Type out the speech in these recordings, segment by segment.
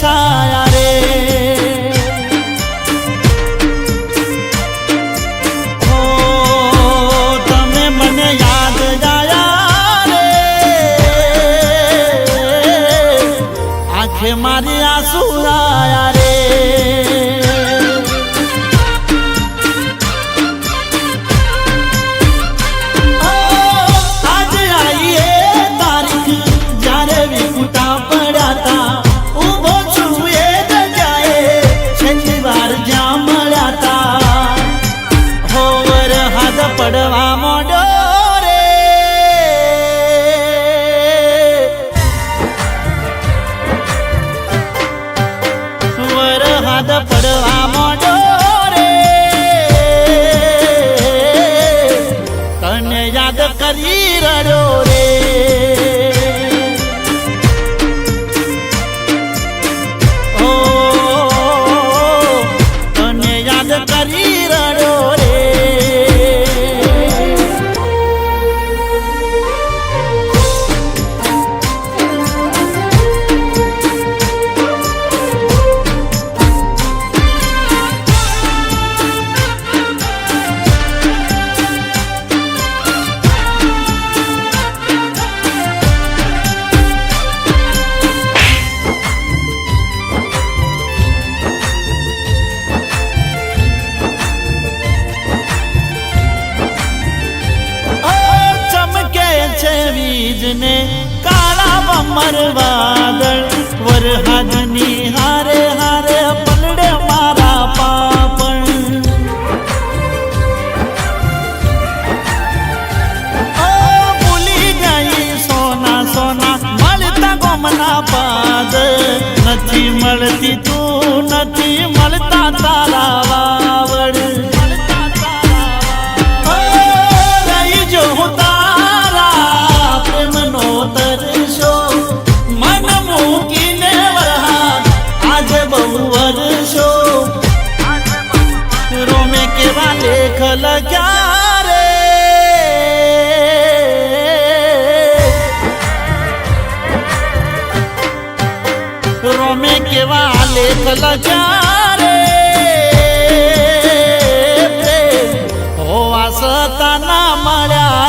છાયા રે ઓ તમે મને યાદ જાયા રે આંખે મારી આંસુ વીજને કાળા બમર વાદળ વરહાજની હારે હારે પલડે મારા પાપણ. ભૂલી ગઈ સોના સોના, મળતા ગોમના પાદ. નથી મળતી તું, નથી મળતા તારા લખ્યા રે રોમે કેવા લેખ લખ્યા રે હોવા સતા ના મળ્યા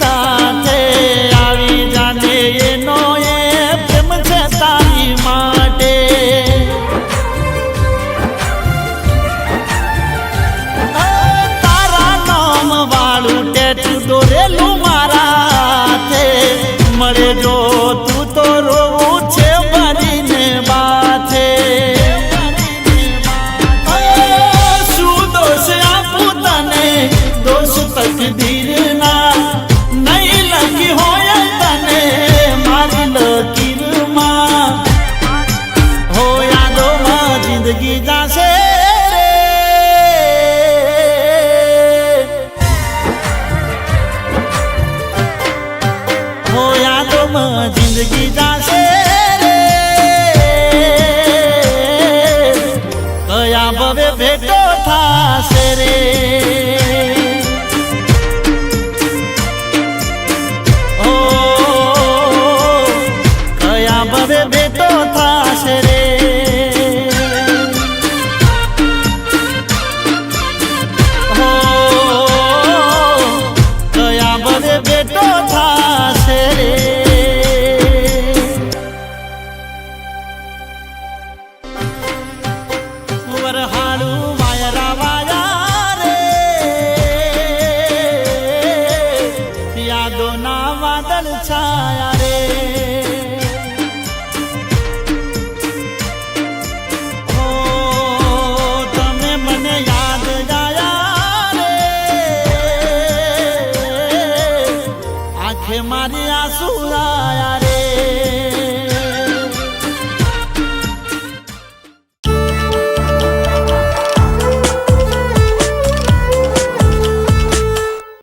સાથે આવી જાને એનો એ પ્રેમ માટે. તારા નામ વાળું દોરેલું મારા મળે જો યાદોમાં જિંદગી જાશે રે. કયા ભવે ભેટો થાશે રે. આંખે મારી આંસુ આયા રે